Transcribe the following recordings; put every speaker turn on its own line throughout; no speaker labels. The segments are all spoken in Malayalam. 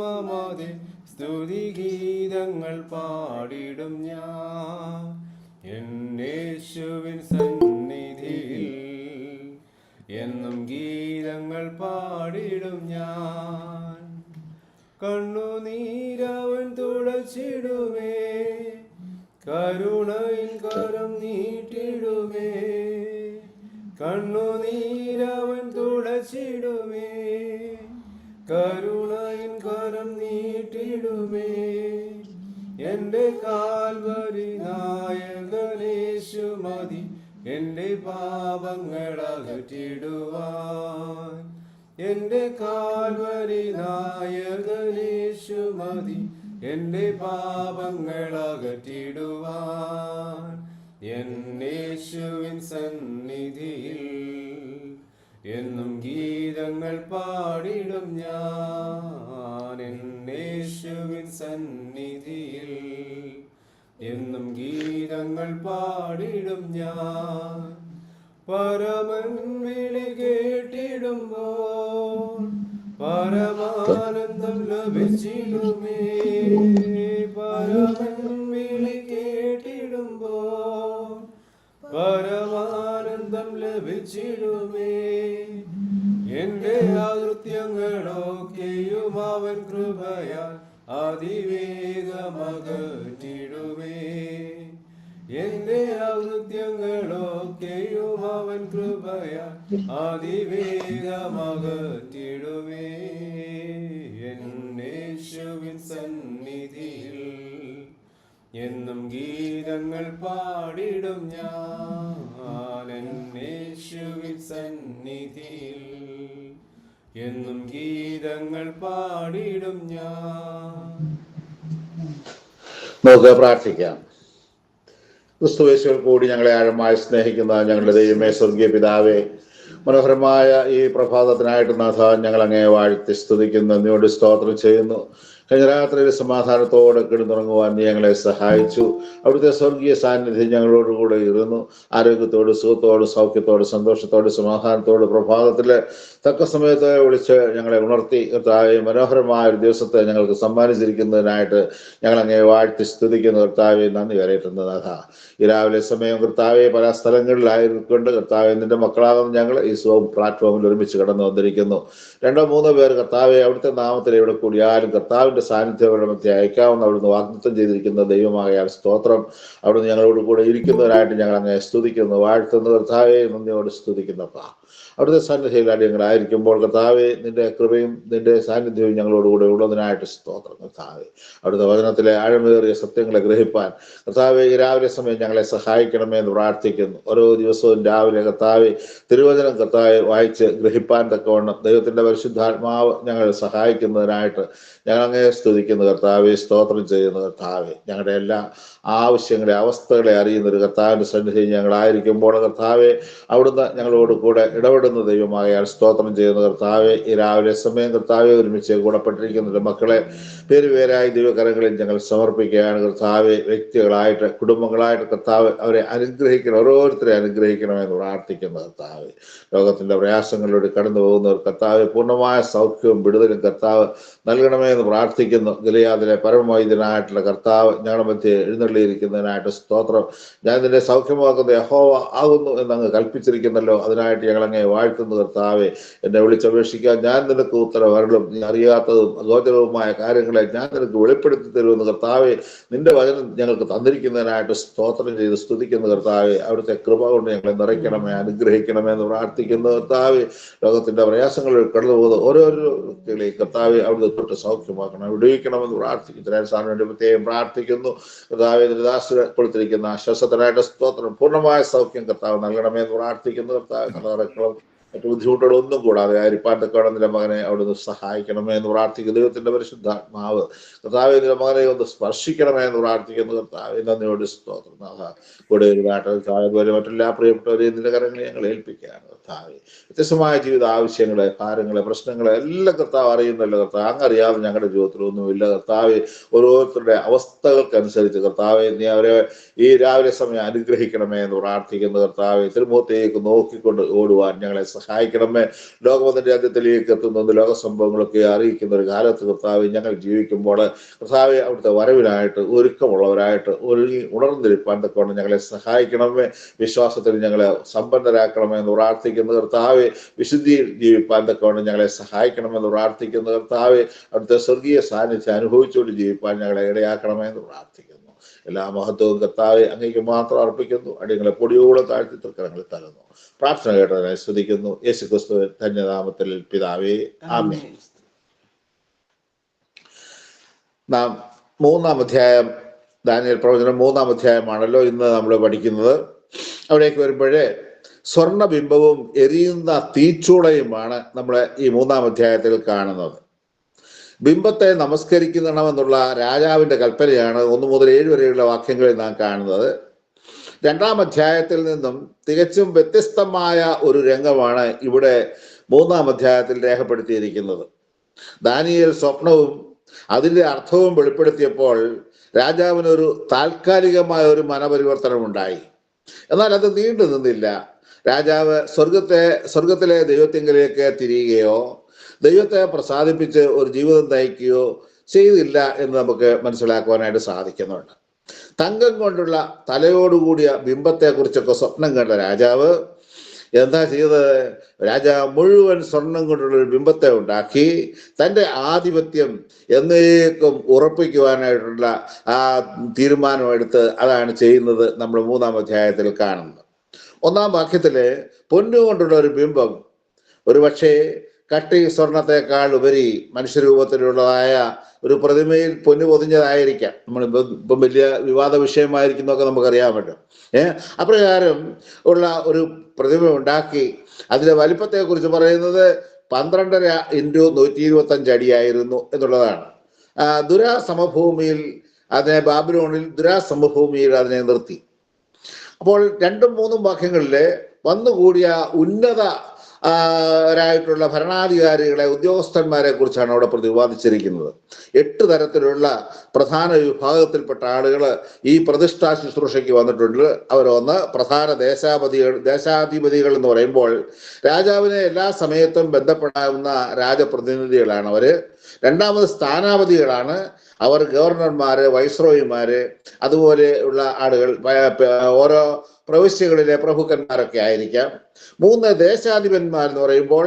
നാമമതി സ്തുതിഗീതങ്ങൾ പാടിടും ഞാൻ. എന്നേശുവിൻ സന്നിധിയിൽ എന്നും ഗീതങ്ങൾ പാടിടും ഞാൻ. കണ്ണുനീരവൻ തുടച്ചിടുമേ കരുണയിൽ കരം നീട്ടിടുമേ. കണ്ണുനീരവൻ തുടച്ചിടുമേ കരുണയിൽ കരം നീട്ടിടുമേ. എന്റെ കാൽവരി നായകനേശു മതി. എന്റെ പാപങ്ങളകറ്റിടുവാൻ എന്റെ കാൽവരി നായകനേശു മതി. എന്റെ പാപങ്ങളകറ്റിടുവാൻ എന്നേശുവിൻ സന്നിധിയിൽ എന്നും ഗീതങ്ങൾ പാടിടും ഞാൻ എന്നേശുവിൻ സന്നിധിയിൽ. എന്നും ഗീതങ്ങൾ പാടിടും ഞാൻ പരമൻ വിളി കേട്ടിടുമ്പോൾ പരമാനന്ദം ലഭിച്ചിടുമേ. പരമൻ വിളി കേട്ടിടുമ്പോൾ പരമാനന്ദം ലഭിച്ചിടുമേ. എന്റെ ആകൃത്യങ്ങളൊക്കെയും അവൻ കൃപയാൽ അതിവേഗമകറ്റിടുമേ എന്റെ ആകൃത്യങ്ങളൊക്കെയും അവൻ കൃപയാൽ അതിവേഗമകറ്റിടുമേ എന്നേശുവിൻ സന്നിധിയിൽ എന്നും ഗീതങ്ങൾ പാടിടും ഞാൻ. എന്നേശുവിൻ സന്നിധിയിൽ എന്നും ഗീതങ്ങൾ പാടിടും ഞാൻ.
നമുക്ക് പ്രാർത്ഥിക്കാം. ക്രിസ്തുവേശ്വർ കൂടി ഞങ്ങളെ ആഴമായി സ്നേഹിക്കുന്ന ഞങ്ങളുടെ ദൈവമേ സ്വർഗീയ പിതാവേ മനോഹരമായ ഈ പ്രഭാതത്തിനായിട്ട് നാഥ ഞങ്ങൾ അങ്ങേ വാഴ്ത്തി സ്തുതിക്കുന്നു നിന്നോട് സ്തോത്രം ചെയ്യുന്നു. കഴിഞ്ഞ രാത്രിയിൽ സമാധാനത്തോടെ കിടന്നുറങ്ങുവാൻ നീ ഞങ്ങളെ സഹായിച്ചു. അവിടുത്തെ സ്വർഗീയ സാന്നിധ്യം ഞങ്ങളോടുകൂടെ ഇരുന്നു. ആരോഗ്യത്തോട് സുഖത്തോട് സൗഖ്യത്തോട് സന്തോഷത്തോട് സമാധാനത്തോട് പ്രഭാതത്തിലെ തക്ക സമയത്ത് വിളിച്ച് ഞങ്ങളെ ഉണർത്തി കർത്താവെ മനോഹരമായ ഒരു ദിവസത്തെ ഞങ്ങൾക്ക് സമ്മാനിച്ചിരിക്കുന്നതിനായിട്ട് ഞങ്ങൾ അങ്ങേ വാഴ്ത്തി സ്തുതിക്കുന്ന. കർത്താവെ നന്ദി വരയിട്ടുണ്ട് നാഥ ഈ രാവിലെ സമയം കർത്താവെ പല സ്ഥലങ്ങളിലായിരിക്കൊണ്ട് കർത്താവെ നിന്റെ മക്കളാകുന്ന ഞങ്ങൾ ഈ സോം പ്ലാറ്റ്ഫോമിൽ ഒരുമിച്ച് കടന്നു വന്നിരിക്കുന്നു. രണ്ടോ മൂന്നോ പേർ കർത്താവെ അവിടുത്തെ നാമത്തിൽ ഇവിടെ കൂടിയാലും കർത്താവിന്റെ സാന്നിധ്യം അവരുടെ മധ്യ അയക്കാവുന്ന അവിടുന്ന് വാഗ്ദത്തം ചെയ്തിരിക്കുന്ന ദൈവമായ സ്തോത്രം. അവിടുന്ന് ഞങ്ങളോട് കൂടെ ഇരിക്കുന്നവരായിട്ട് ഞങ്ങൾ അങ്ങനെ സ്തുതിക്കുന്നു വാഴ്ത്തുന്നു. കർത്താവെ നന്ദിയോട് സ്തുതിക്കുന്നപ്പാ. അവിടുത്തെ സാന്നിധ്യ കാര്യങ്ങളായിരിക്കുമ്പോൾ കർത്താവെ നിന്റെ കൃപയും നിന്റെ സാന്നിധ്യവും ഞങ്ങളോടുകൂടെ ഉള്ളതിനായിട്ട് സ്തോത്രം. കർത്താവെ അവിടുത്തെ വചനത്തിലെ ആഴമേറിയ സത്യങ്ങളെ ഗ്രഹിപ്പാൻ കർത്താവെ ഈ രാവിലെ സമയം ഞങ്ങളെ സഹായിക്കണമേ എന്ന് പ്രാർത്ഥിക്കുന്നു. ഓരോ ദിവസവും രാവിലെ കർത്താവെ തിരുവചനം കർത്താവെ വായിച്ച് ഗ്രഹിപ്പാൻ തക്കവണ്ണം ദൈവത്തിന്റെ പരിശുദ്ധാത്മാവ് ഞങ്ങളെ സഹായിക്കുന്നതിനായിട്ട് ഞങ്ങൾ അങ്ങേ സ്തുതിക്കുന്നു. കർത്താവെ സ്തോത്രം ചെയ്യുന്നു. കർത്താവെ ഞങ്ങളുടെ എല്ലാ ആവശ്യങ്ങളെ അവസ്ഥകളെ അറിയുന്ന ഒരു കർത്താവിന്റെ സന്നിധി ഞങ്ങളായിരിക്കുമ്പോൾ കർത്താവെ അവിടുന്ന് ഞങ്ങളോട് കൂടെ ഇടപെടുന്ന ദൈവമായാൽ സ്തോത്രം ചെയ്യുന്ന കർത്താവെ. ഈ രാവിലെ സമയം കർത്താവെ ഒരുമിച്ച് കൂടപ്പെട്ടിരിക്കുന്ന മക്കളെ പേര് പേരായി ദൈവകരങ്ങളിൽ ഞങ്ങൾ സമർപ്പിക്കുകയാണ്. കർത്താവ് വ്യക്തികളായിട്ട് കുടുംബങ്ങളായിട്ട് കർത്താവ് അവരെ അനുഗ്രഹിക്കണം ഓരോരുത്തരെ അനുഗ്രഹിക്കണമെന്ന് പ്രാർത്ഥിക്കുന്ന കർത്താവ്. ലോകത്തിന്റെ പ്രയാസങ്ങളിലൂടെ കടന്നു പോകുന്നവർ കർത്താവ് പൂർണമായ സൗഖ്യവും വിടുതലും കർത്താവ് നൽകണമെന്ന് പ്രാർത്ഥിക്കുന്നു. ഗലിയാദിലെ പരമവൈദ്യനായിട്ടുള്ള കർത്താവ് ഞങ്ങളുടെ മധ്യ എഴുന്നള്ളിയിരിക്കുന്നതിനായിട്ട് സ്തോത്രം. ഞാൻ നിന്റെ സൗഖ്യമാക്കുന്ന യഹോവ ആകുന്നു എന്നങ്ങ് കൽപ്പിച്ചിരിക്കുന്നല്ലോ. അതിനായിട്ട് ഞങ്ങൾ അങ്ങനെ വാഴ്ത്തുന്നു കർത്താവെ. എന്നെ വിളിച്ചപേക്ഷിക്കാൻ ഞാൻ നിനക്ക് ഉത്തരവരലും നീ അറിയാത്തതും അഗോചരവുമായ കാര്യങ്ങളെ ഞാൻ നിനക്ക് വെളിപ്പെടുത്തി തരുമെന്ന് കർത്താവെ നിന്റെ വചനം ഞങ്ങൾക്ക് തന്നിരിക്കുന്നതിനായിട്ട് സ്തോത്രം ചെയ്ത് സ്തുതിക്കുന്ന കർത്താവെ. അവിടുത്തെ കൃപ കൊണ്ട് ഞങ്ങളെ നിറയ്ക്കണമേ അനുഗ്രഹിക്കണമേ എന്ന് പ്രാർത്ഥിക്കുന്ന കർത്താവെ. ലോകത്തിന്റെ പ്രയാസങ്ങളിൽ കടന്നു പോകുന്ന ഓരോരോ കർത്താവെ അവിടുത്തെ തൊട്ട് സൗഖ്യമാക്കണം വിടുവിക്കണമെന്ന് പ്രാർത്ഥിക്കുന്നു. ഇത്രയും സാറിന് പ്രത്യേകം പ്രാർത്ഥിക്കുന്നു. കർത്താവെ ദാസ് കൊടുത്തിരിക്കുന്ന ആശ്വാസത്തിനായിട്ട് സ്തോത്രം പൂർണമായ സൗഖ്യം കർത്താവ് നൽകണമേ എന്ന് പ്രാർത്ഥിക്കുന്നു കർത്താവ്. കഥാറക്കളും മറ്റു ബുദ്ധിമുട്ടുകളൊന്നും കൂടാതെ അരിപ്പാൻ തക്കവണ്ണം മകനെ അവിടുന്ന് സഹായിക്കണമേ എന്ന് പ്രാർത്ഥിക്കുന്നു. ദൈവത്തിന്റെ പരിശുദ്ധാത്മാവ് കർത്താവ് നിന്റെ മകനെ ഒന്ന് സ്പർശിക്കണമേ എന്ന് പ്രാർത്ഥിക്കുന്നു. കർത്താവ് നന്ദിയോട് സ്തോത്രം. നാഥ കൂടെ ഒരു നാട്ടിൽ പോലെ മറ്റെല്ലാ പ്രിയപ്പെട്ടവരെയും നിന്റെ കരങ്ങളെ ഞങ്ങൾ ഏൽപ്പിക്കുകയാണ്. കർത്താവ് വ്യത്യസ്തമായ ജീവിത ആവശ്യങ്ങളെ ഭാരങ്ങളെ പ്രശ്നങ്ങളെ എല്ലാം കർത്താവ് അറിയുന്നല്ലോ കർത്താവ് അങ്ങ് അറിയാതെ ഞങ്ങളുടെ ജീവിതത്തിലൊന്നുമില്ല കർത്താവ് ഓരോരുത്തരുടെ അവസ്ഥകൾക്കനുസരിച്ച് കർത്താവ് നീ അവരെ ഈ രാവിലെ സമയം അനുഗ്രഹിക്കണമേ എന്ന് പ്രാർത്ഥിക്കുന്നു. കർത്താവ് തിരുമുഖത്തേക്ക് നോക്കിക്കൊണ്ട് ഓടുവാൻ ഞങ്ങളെ സഹായിക്കണമേ. ലോകമെന്ന രാജ്യത്തിലേക്ക് എത്തുന്ന ലോക സംഭവങ്ങളൊക്കെ അറിയിക്കുന്ന ഒരു കാലത്ത് കർത്താവ് ഞങ്ങൾ ജീവിക്കുമ്പോൾ കർത്താവ് അവിടുത്തെ വരവിനായിട്ട് ഒരുക്കമുള്ളവരായിട്ട് ഒരുങ്ങി ഉണർന്നിരിപ്പാൻ തക്കവണ്ണം ഞങ്ങളെ സഹായിക്കണമേ. വിശ്വാസത്തിൽ ഞങ്ങളെ സമ്പന്നരാക്കണമേ എന്ന് പ്രാർത്ഥിക്കുന്ന കർത്താവെ വിശുദ്ധിയിൽ ജീവിപ്പാൻ തക്കവണ്ണം ഞങ്ങളെ സഹായിക്കണമെന്ന് പ്രാർത്ഥിക്കുന്ന കർത്താവെ അവിടുത്തെ സ്വർഗീയ സാന്നിധ്യം അനുഭവിച്ചുകൊണ്ട് ജീവിപ്പാൻ ഞങ്ങളെ ഇടയാക്കണമെന്ന് പ്രാർത്ഥിക്കുന്നു. എല്ലാ മഹത്വവും കർത്താവെ അങ്ങേക്ക് മാത്രം അർപ്പിക്കുന്നു. അടിയങ്ങളെ പൊടിയോളം താഴ്ത്തി തൃക്കരങ്ങളിൽ തരുന്നു പ്രാർത്ഥന കേട്ടതിനെ സ്തുതിക്കുന്നു. യേശു ക്രിസ്തു ധന്യനാമത്തിൽ പിതാവേ ആമേ നാം മൂന്നാം അധ്യായം ദാനിയൽ പ്രവചനം മൂന്നാം അധ്യായമാണല്ലോ ഇന്ന് നമ്മൾ പഠിക്കുന്നത്. അവിടേക്ക് വരുമ്പോഴേ സ്വർണബിംബവും എരിയുന്ന തീച്ചൂളയുമാണ് നമ്മൾ ഈ മൂന്നാം അധ്യായത്തിൽ കാണുന്നത്. ബിംബത്തെ നമസ്കരിക്കണമെന്നുള്ള രാജാവിന്റെ കൽപ്പനയാണ് ഒന്ന് മുതൽ ഏഴ് വരെയുള്ള വാക്യങ്ങളിൽ നാം കാണുന്നത്. രണ്ടാം അധ്യായത്തിൽ നിന്നും തികച്ചും വ്യത്യസ്തമായ ഒരു രംഗമാണ് ഇവിടെ മൂന്നാം അധ്യായത്തിൽ രേഖപ്പെടുത്തിയിരിക്കുന്നത്. ദാനിയൽ സ്വപ്നവും അതിന്റെ അർത്ഥവും വെളിപ്പെടുത്തിയപ്പോൾ രാജാവിനൊരു താൽക്കാലികമായ ഒരു മനപരിവർത്തനം ഉണ്ടായി. എന്നാൽ അത് നീണ്ടു നിന്നില്ല. രാജാവ് സ്വർഗത്തെ സ്വർഗത്തിലെ ദൈവത്തിങ്കിലേക്ക് തിരിയുകയോ ദൈവത്തെ പ്രസാദിപ്പിച്ച് ഒരു ജീവിതം നയിക്കുകയോ ചെയ്തില്ല എന്ന് നമുക്ക് മനസ്സിലാക്കുവാനായിട്ട് സാധിക്കുന്നുണ്ട്. തങ്കം കൊണ്ടുള്ള തലയോടുകൂടിയ ബിംബത്തെക്കുറിച്ചൊക്കെ സ്വപ്നം കണ്ട രാജാവ് എന്താ ചെയ്തത്? രാജാവ് മുഴുവൻ സ്വർണം കൊണ്ടുള്ള ഒരു ബിംബത്തെ ഉണ്ടാക്കി തന്റെ ആധിപത്യം എന്നേക്കും ഉറപ്പിക്കുവാനായിട്ടുള്ള ആ തീരുമാനമെടുത്ത് അതാണ് ചെയ്യുന്നത് നമ്മൾ മൂന്നാം അധ്യായത്തിൽ കാണുന്നത്. ഒന്നാം വാക്യത്തിൽ പൊന്നുകൊണ്ടുള്ള ഒരു ബിംബം ഒരു പക്ഷേ കട്ടി സ്വർണത്തെക്കാൾ ഉപരി മനുഷ്യരൂപത്തിലുള്ളതായ ഒരു പ്രതിമയിൽ പൊന്നു പൊതിഞ്ഞതായിരിക്കാം. നമ്മൾ ഇപ്പം വലിയ വിവാദ വിഷയമായിരിക്കുന്നൊക്കെ നമുക്കറിയാൻ പറ്റും. ഏഹ് അപ്രകാരം ഉള്ള ഒരു പ്രതിമ ഉണ്ടാക്കി അതിന്റെ വലിപ്പത്തെക്കുറിച്ച് പറയുന്നത് പന്ത്രണ്ടര ഇന്റു നൂറ്റി ഇരുപത്തി അഞ്ച് അടിയായിരുന്നു എന്നുള്ളതാണ്. ദുരാസമഭൂമിയിൽ ദുരാ സമഭൂമിയിൽ അതിനെ ബാബിലോണിൽ ദുരാ സമഭൂമിയിൽ അതിനെ നിർത്തി. അപ്പോൾ രണ്ടും മൂന്നും വാക്യങ്ങളിൽ വന്നുകൂടിയ ഉന്നത രായിട്ടുള്ള ഭരണാധികാരികളെ ഉദ്യോഗസ്ഥന്മാരെ കുറിച്ചാണ് അവിടെ പ്രതിപാദിച്ചിരിക്കുന്നത്. എട്ട് തരത്തിലുള്ള പ്രധാന വിഭാഗത്തിൽപ്പെട്ട ആളുകൾ ഈ പ്രതിഷ്ഠാ ശുശ്രൂഷയ്ക്ക് വന്നിട്ടുണ്ട്. അവരൊന്ന് പ്രധാന ദേശാപതികൾ ദേശാധിപതികൾ എന്ന് പറയുമ്പോൾ രാജാവിനെ എല്ലാ സമയത്തും ബന്ധപ്പെടാവുന്ന രാജപ്രതിനിധികളാണ് അവർ. രണ്ടാമത് സ്ഥാനാപതികളാണ്. അവർ ഗവർണർമാര് വൈസ്രോയിമാര് അതുപോലെ ഉള്ള ആളുകൾ ഓരോ പ്രവിശ്യകളിലെ പ്രഭുക്കന്മാരൊക്കെ ആയിരിക്കാം. മൂന്ന് ദേശാധിപന്മാർ എന്ന് പറയുമ്പോൾ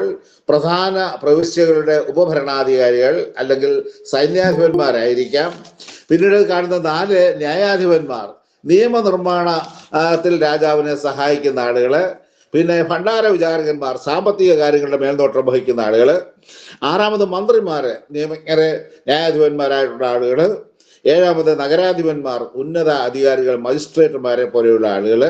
പ്രധാന പ്രവിശ്യകളുടെ ഉപഭരണാധികാരികൾ അല്ലെങ്കിൽ സൈന്യാധിപന്മാരായിരിക്കാം. പിന്നീട് കാണുന്ന നാല് ന്യായാധിപന്മാർ. നിയമനിർമ്മാണത്തിൽ രാജാവിനെ സഹായിക്കുന്ന ആളുകൾ പിന്നെ ഭണ്ഡാര വിചാരകന്മാർ സാമ്പത്തിക കാര്യങ്ങളുടെ മേൽനോട്ടം വഹിക്കുന്ന ആളുകൾ ആറാമത് മന്ത്രിമാര് നിയമജ്ഞര് ന്യായാധിപന്മാരായിട്ടുള്ള ആളുകൾ ഏഴാമത് നഗരാധിപന്മാർ ഉന്നത അധികാരികൾ മജിസ്ട്രേറ്റുമാരെ പോലെയുള്ള ആളുകൾ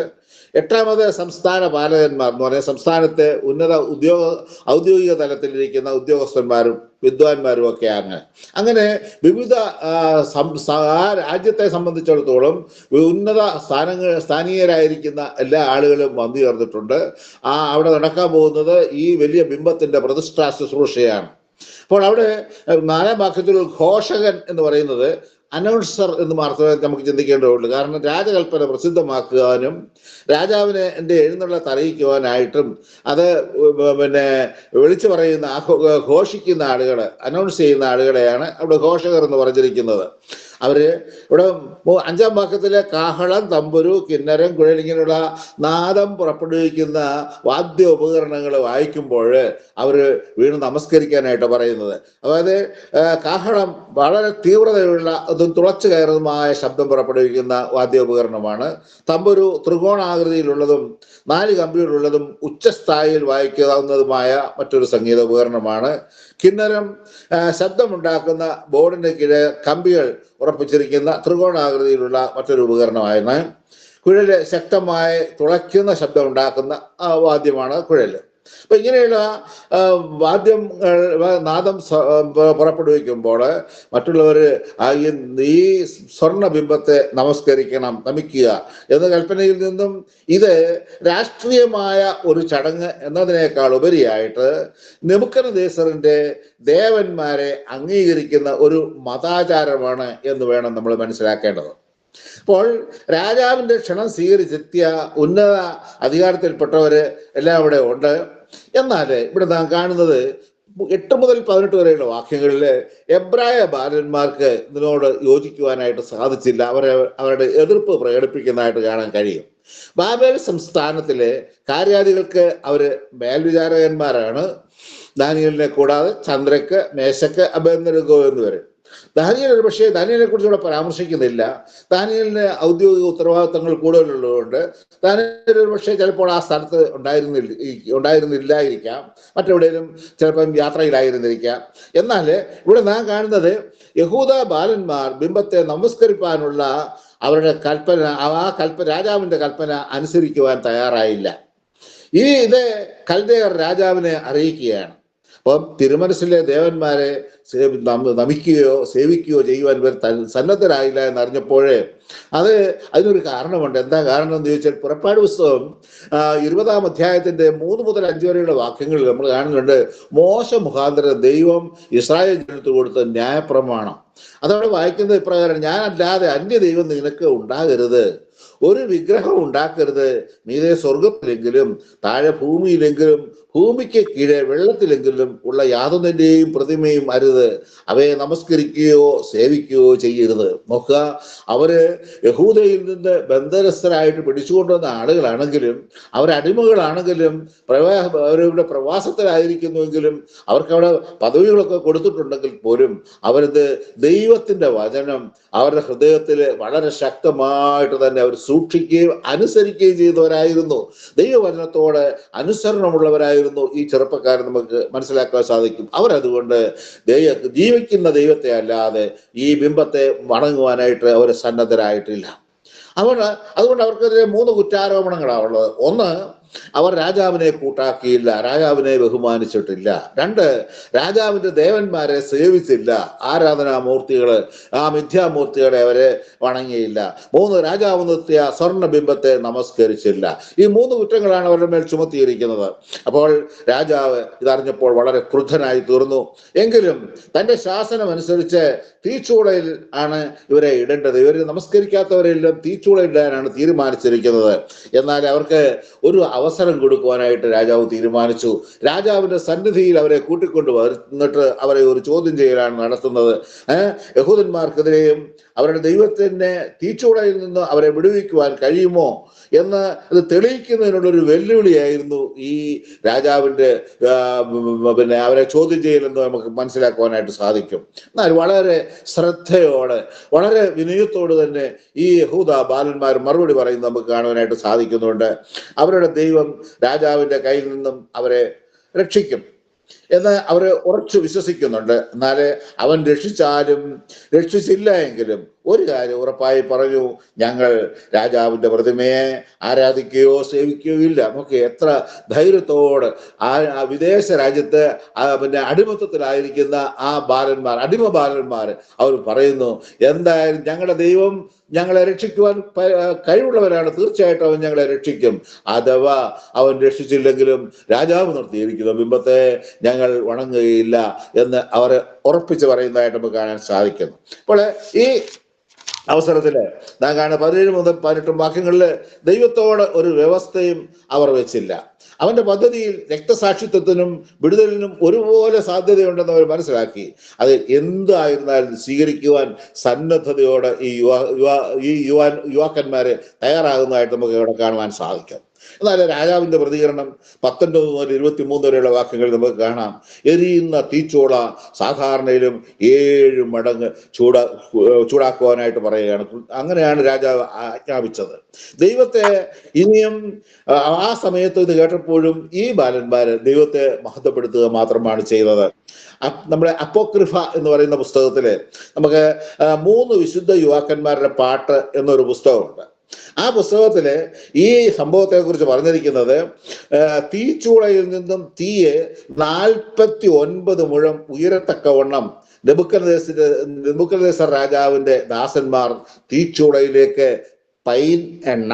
എട്ടാമത് സംസ്ഥാന പാലകന്മാർ എന്ന് പറയുന്ന സംസ്ഥാനത്തെ ഉന്നത ഉദ്യോഗ ഔദ്യോഗിക തലത്തിലിരിക്കുന്ന ഉദ്യോഗസ്ഥന്മാരും വിദ്വാൻമാരും ഒക്കെയാണ് അങ്ങനെ വിവിധ ആ, രാജ്യത്തെ സംബന്ധിച്ചിടത്തോളം ഉന്നത സ്ഥാനങ്ങൾ സ്ഥാനീയരായിരിക്കുന്ന എല്ലാ ആളുകളും വന്നു ചേർന്നിട്ടുണ്ട്. ആ അവിടെ നടക്കാൻ പോകുന്നത് ഈ വലിയ ബിംബത്തിന്റെ പ്രതിഷ്ഠാ ശുശ്രൂഷയാണ്. അപ്പോൾ അവിടെ നാലാം വാക്യത്തിൽ ഘോഷകൻ എന്ന് പറയുന്നത് അനൗൺസർ എന്ന് മാത്രമേ നമുക്ക് ചിന്തിക്കേണ്ടതുള്ളൂ. കാരണം രാജകൽപ്പന പ്രസിദ്ധമാക്കുവാനും രാജാവിനെ എന്റെ എഴുന്നള്ളത്ത് അറിയിക്കുവാനായിട്ടും അത് പിന്നെ വിളിച്ചു പറയുന്ന ഘോഷിക്കുന്ന ആളുകൾ അനൗൺസ് ചെയ്യുന്ന ആളുകളെയാണ് അവിടെ ഘോഷകർ എന്ന് പറഞ്ഞിരിക്കുന്നത്. അവർ ഇവിടെ അഞ്ചാം വാക്യത്തിലെ കാഹളം തമ്പുരു കിന്നരം കുഴൽ ഇങ്ങനെയുള്ള നാദം പുറപ്പെടുവിക്കുന്ന വാദ്യ ഉപകരണങ്ങൾ വായിക്കുമ്പോൾ അവർ വീണ് നമസ്കരിക്കാനായിട്ട് പറയുന്നത്. അതായത് കാഹളം വളരെ തീവ്രതയുള്ള അതും തുളച്ചു കയറുന്നതുമായ ശബ്ദം പുറപ്പെടുവിക്കുന്ന വാദ്യോപകരണമാണ് തമ്പുരു ത്രികോണാകൃതിയിലുള്ളതും നാല് കമ്പികളുള്ളതും ഉച്ചസ്ഥായിയിൽ വായിക്കാവുന്നതുമായ മറ്റൊരു സംഗീത ഉപകരണമാണ്. കിന്നരം ശബ്ദമുണ്ടാക്കുന്ന ബോർഡിന്റെ കീഴെ കമ്പികൾ ഉറപ്പിച്ചിരിക്കുന്ന ത്രികോണാകൃതിയിലുള്ള മറ്റൊരു ഉപകരണമായിരുന്നു കുഴൽ ശക്തമായി തുളയ്ക്കുന്ന ശബ്ദമുണ്ടാക്കുന്ന വാദ്യമാണ് കുഴൽ. അപ്പൊ ഇങ്ങനെയുള്ള വാദ്യം നാദം പുറപ്പെടുവിക്കുമ്പോൾ മറ്റുള്ളവർ ഈ സ്വർണ ബിംബത്തെ നമസ്കരിക്കണം നമിക്കുക എന്ന കൽപ്പനയിൽ നിന്നും ഇത് രാഷ്ട്രീയമായ ഒരു ചടങ്ങ് എന്നതിനേക്കാൾ ഉപരിയായിട്ട് നെബുക്കനദേശറിന്റെ ദേവന്മാരെ അംഗീകരിക്കുന്ന ഒരു മതാചാരമാണ് എന്ന് വേണം നമ്മൾ മനസ്സിലാക്കേണ്ടത്. അപ്പോൾ രാജാവിന്റെ ക്ഷണം സ്വീകരിച്ചെത്തിയ ഉന്നത അധികാരത്തിൽപ്പെട്ടവര് എല്ലാം അവിടെ ഉണ്ട്. എന്നാൽ ഇവിടെ നാം കാണുന്നത് എട്ട് മുതൽ പതിനെട്ട് വരെയുള്ള വാക്യങ്ങളിൽ എബ്രായ ബാലന്മാർക്ക് ഇതിനോട് യോജിക്കുവാനായിട്ട് സാധിച്ചില്ല. അവരെ അവരുടെ എതിർപ്പ് പ്രകടിപ്പിക്കുന്നതായിട്ട് കാണാൻ കഴിയും. ബാബേൽ സംസ്ഥാനത്തിലെ കാര്യാദികൾക്ക് അവർ മേൽവിചാരകന്മാരാണ്. ദാനിയലിനെ കൂടാതെ ചന്ദ്രക്ക് മേശക്ക് എന്ന് വരും. ദാനിയൽ പക്ഷേ ദാനിയലിനെ കുറിച്ച് ഇവിടെ പരാമർശിക്കുന്നില്ല. ദാനിയലിന് ഔദ്യോഗിക ഉത്തരവാദിത്തങ്ങൾ കൂടുതലുള്ളതുകൊണ്ട് ദാനിയൽ പക്ഷേ ചിലപ്പോൾ ആ സ്ഥലത്ത് ഉണ്ടായിരുന്നില്ല ഉണ്ടായിരുന്നില്ലായിരിക്കാം. മറ്റെവിടെയും ചിലപ്പം യാത്രയിലായിരുന്നിരിക്കാം. എന്നാൽ ഇവിടെ നാം കാണുന്നത് യഹൂദ ബാലന്മാർ ബിംബത്തെ നമസ്കരിപ്പാനുള്ള അവരുടെ കൽപ്പന ആ കൽപ്പ രാജാവിന്റെ കൽപ്പന അനുസരിക്കുവാൻ തയ്യാറായില്ല. ഈ ഇത് കൽദേവർ രാജാവിനെ അറിയിക്കുകയാണ്. അപ്പം തിരുമനസിലെ ദേവന്മാരെ നമിക്കുകയോ സേവിക്കുകയോ ചെയ്യുവാൻ ഇവർ സന്നദ്ധരായില്ല എന്നറിഞ്ഞപ്പോഴേ അത് അതിനൊരു കാരണമുണ്ട്. എന്താ കാരണം എന്ന് ചോദിച്ചാൽ പുറപ്പാട് പുസ്തകം ഇരുപതാം അധ്യായത്തിന്റെ മൂന്ന് മുതൽ അഞ്ച് വരെയുള്ള വാക്യങ്ങളിൽ നമ്മൾ കാണുന്നുണ്ട്. മോശ മുഖാന്തരം ദൈവം ഇസ്രായേൽ ജനത്തിന് കൊടുത്ത ന്യായപ്രമാണം. അതവിടെ വായിക്കുന്നത് ഇപ്രകാരം ഞാനല്ലാതെ അന്യ ദൈവം നിനക്ക് ഉണ്ടാകരുത്. ഒരു വിഗ്രഹം ഉണ്ടാക്കരുത്. മീതെ സ്വർഗത്തിലെങ്കിലും താഴെ ഭൂമിയിലെങ്കിലും ഭൂമിക്ക് കീഴെ വെള്ളത്തിലെങ്കിലും ഉള്ള യാതൊന്നിന്റെയും പ്രതിമയും അരുത്. അവയെ നമസ്കരിക്കുകയോ സേവിക്കുകയോ ചെയ്യരുത്. നോക്കുക അവർ യഹൂദയിൽ നിന്ന് ബന്ധനസ്ഥരായിട്ട് പിടിച്ചുകൊണ്ടുവന്ന ആളുകളാണെങ്കിലും അവരടിമകളാണെങ്കിലും പ്രവാ അവരുടെ പ്രവാസത്തിലായിരിക്കുന്നുവെങ്കിലും അവർക്ക് അവിടെ പദവികളൊക്കെ കൊടുത്തിട്ടുണ്ടെങ്കിൽ പോലും അവരത് ദൈവത്തിന്റെ വചനം അവരുടെ ഹൃദയത്തിൽ വളരെ ശക്തമായിട്ട് തന്നെ അവർ സൂക്ഷിക്കുകയും അനുസരിക്കുകയും ചെയ്തവരായിരുന്നു. ദൈവവചനത്തോട് അനുസരണമുള്ളവരായിരുന്നു. ഈ ചെറുപ്പക്കാരൻ നമുക്ക് മനസ്സിലാക്കാൻ സാധിക്കും. അവരതുകൊണ്ട് ദൈവ ജീവിക്കുന്ന ദൈവത്തെ അല്ലാതെ ഈ ബിംബത്തെ വണങ്ങുവാനായിട്ട് അവർ സന്നദ്ധരായിട്ടില്ല. അവർ അതുകൊണ്ട് അവർക്കെതിരെ മൂന്ന് കുറ്റാരോപണങ്ങളാണ് ഉള്ളത്. ഒന്ന് അവർ രാജാവിനെ കൂട്ടാക്കിയില്ല രാജാവിനെ ബഹുമാനിച്ചിട്ടില്ല. രണ്ട് രാജാവിന്റെ ദേവന്മാരെ സേവിച്ചില്ല. ആരാധനാമൂർത്തികൾ ആ മിഥ്യാമൂർത്തികളെ അവരെ വണങ്ങിയില്ല. മൂന്ന് രാജാവ് നിർത്തിയ സ്വർണബിംബത്തെ നമസ്കരിച്ചില്ല. ഈ മൂന്ന് കുറ്റങ്ങളാണ് അവരുടെ മേൽ ചുമത്തിയിരിക്കുന്നത്. അപ്പോൾ രാജാവ് ഇതറിഞ്ഞപ്പോൾ വളരെ ക്രുദ്ധനായി തീർന്നു. എങ്കിലും തന്റെ ശാസനം അനുസരിച്ച് തീച്ചൂളയിൽ ആണ് ഇവരെ ഇടേണ്ടത്. ഇവരെ നമസ്കരിക്കാത്തവരെല്ലാം തീച്ചൂളയിടാനാണ് തീരുമാനിച്ചിരിക്കുന്നത്. എന്നാൽ അവർക്ക് ഒരു അവസരം കൊടുക്കുവാനായിട്ട് രാജാവ് തീരുമാനിച്ചു. രാജാവിന്റെ സന്നിധിയിൽ അവരെ കൂട്ടിക്കൊണ്ടു വന്നിട്ട് അവരെ ഒരു ചോദ്യം ചെയ്യലാണ് നടത്തുന്നത്. യഹൂദന്മാർക്കെതിരെയും അവരുടെ ദൈവത്തിന്റെ തീച്ചൂളയിൽ നിന്ന് അവരെ വിടുവിക്കുവാൻ കഴിയുമോ എന്ന് അത് തെളിയിക്കുന്നതിനുള്ളൊരു വെല്ലുവിളിയായിരുന്നു ഈ രാജാവിന്റെ പിന്നെ അവരെ ചോദ്യം ചെയ്യലെന്ന് നമുക്ക് മനസ്സിലാക്കുവാനായിട്ട് സാധിക്കും. എന്നാൽ വളരെ ശ്രദ്ധയോടെ വളരെ വിനയത്തോട് തന്നെ ഈ യഹൂദ ബാലന്മാർ മറുപടി പറയുന്നത് നമുക്ക് കാണുവാനായിട്ട് സാധിക്കുന്നുണ്ട്. അവരുടെ ദൈവം രാജാവിന്റെ കയ്യിൽ നിന്നും അവരെ രക്ഷിക്കും. എന്ന് അവർ ഉറച്ചു വിശ്വസിക്കുന്നുണ്ട്. എന്നാൽ അവൻ രക്ഷിച്ചാലും രക്ഷിച്ചില്ല എങ്കിലും ഒരു കാര്യം ഉറപ്പായി പറഞ്ഞു ഞങ്ങൾ രാജാവിന്റെ പ്രതിമയെ ആരാധിക്കുകയോ സേവിക്കുകയോ ഇല്ല. നമുക്ക് എത്ര ധൈര്യത്തോട് ആ വിദേശ രാജ്യത്ത് പിന്നെ അടിമത്തത്തിലായിരിക്കുന്ന ആ ബാലന്മാർ അടിമ ബാലന്മാർ അവർ പറയുന്നു എന്തായാലും ഞങ്ങളുടെ ദൈവം ഞങ്ങളെ രക്ഷിക്കുവാൻ കഴിവുള്ളവരാണ്. തീർച്ചയായിട്ടും അവൻ ഞങ്ങളെ രക്ഷിക്കും. അഥവാ അവൻ രക്ഷിച്ചില്ലെങ്കിലും രാജാവ് നിർത്തിയിരിക്കുന്ന. ബിംബത്തെ ഞങ്ങൾ വണങ്ങുകയില്ല എന്ന് അവർ ഉറപ്പിച്ച് പറയുന്നതായിട്ട് നമുക്ക് കാണാൻ സാധിക്കുന്നു. അപ്പോൾ ഈ അവസരത്തിൽ നാം കാണുന്ന പതിനേഴ് മുതൽ പതിനെട്ടും വാക്യങ്ങളിൽ ദൈവത്തോട് ഒരു വ്യവസ്ഥയും അവർ വെച്ചില്ല. അവന്റെ പദ്ധതിയിൽ രക്തസാക്ഷിത്വത്തിനും വിടുതലിനും ഒരുപോലെ സാധ്യതയുണ്ടെന്ന് അവർ മനസ്സിലാക്കി. അത് എന്തായിരുന്നാലും സ്വീകരിക്കുവാൻ സന്നദ്ധതയോടെ ഈ യുവാ യുവാ ഈ യുവാൻ യുവാക്കന്മാരെ തയ്യാറാകുന്നതായിട്ട് നമുക്ക് ഇവിടെ കാണുവാൻ സാധിക്കും. എന്നാൽ രാജാവിന്റെ പ്രതികരണം പത്തൊൻപത് മുതൽ ഇരുപത്തി മൂന്ന് വരെയുള്ള വാക്യങ്ങൾ നമുക്ക് കാണാം. എരിയുന്ന തീച്ചോള സാധാരണയിലും ഏഴ് മടങ്ങ് ചൂട ചൂടാക്കുവാനായിട്ട് പറയുകയാണ്. അങ്ങനെയാണ് രാജാവ് ആജ്ഞാപിച്ചത്. ദൈവത്തെ ഇനിയും ആ, സമയത്ത് ഇത് കേട്ടപ്പോഴും ഈ ബാലന്മാര് ദൈവത്തെ മഹത്വപ്പെടുത്തുക മാത്രമാണ് ചെയ്തത്. നമ്മുടെ അപ്പോക്രിഫ എന്ന് പറയുന്ന പുസ്തകത്തിൽ നമുക്ക് മൂന്ന് വിശുദ്ധ യുവാക്കന്മാരുടെ പാട്ട് എന്നൊരു പുസ്തകമുണ്ട്. ആ പുസ്തകത്തിൽ ഈ സംഭവത്തെ കുറിച്ച് പറഞ്ഞിരിക്കുന്നത് തീച്ചൂളയിൽ നിന്നും തീയെ നാൽപ്പത്തി ഒൻപത് മുഴം ഉയരത്തക്കവണ്ണം നെബുക്കനദേശിന്റെ നെബുക്കനദേശർ രാജാവിന്റെ ദാസന്മാർ തീച്ചൂളയിലേക്ക് പൈൻ എണ്ണ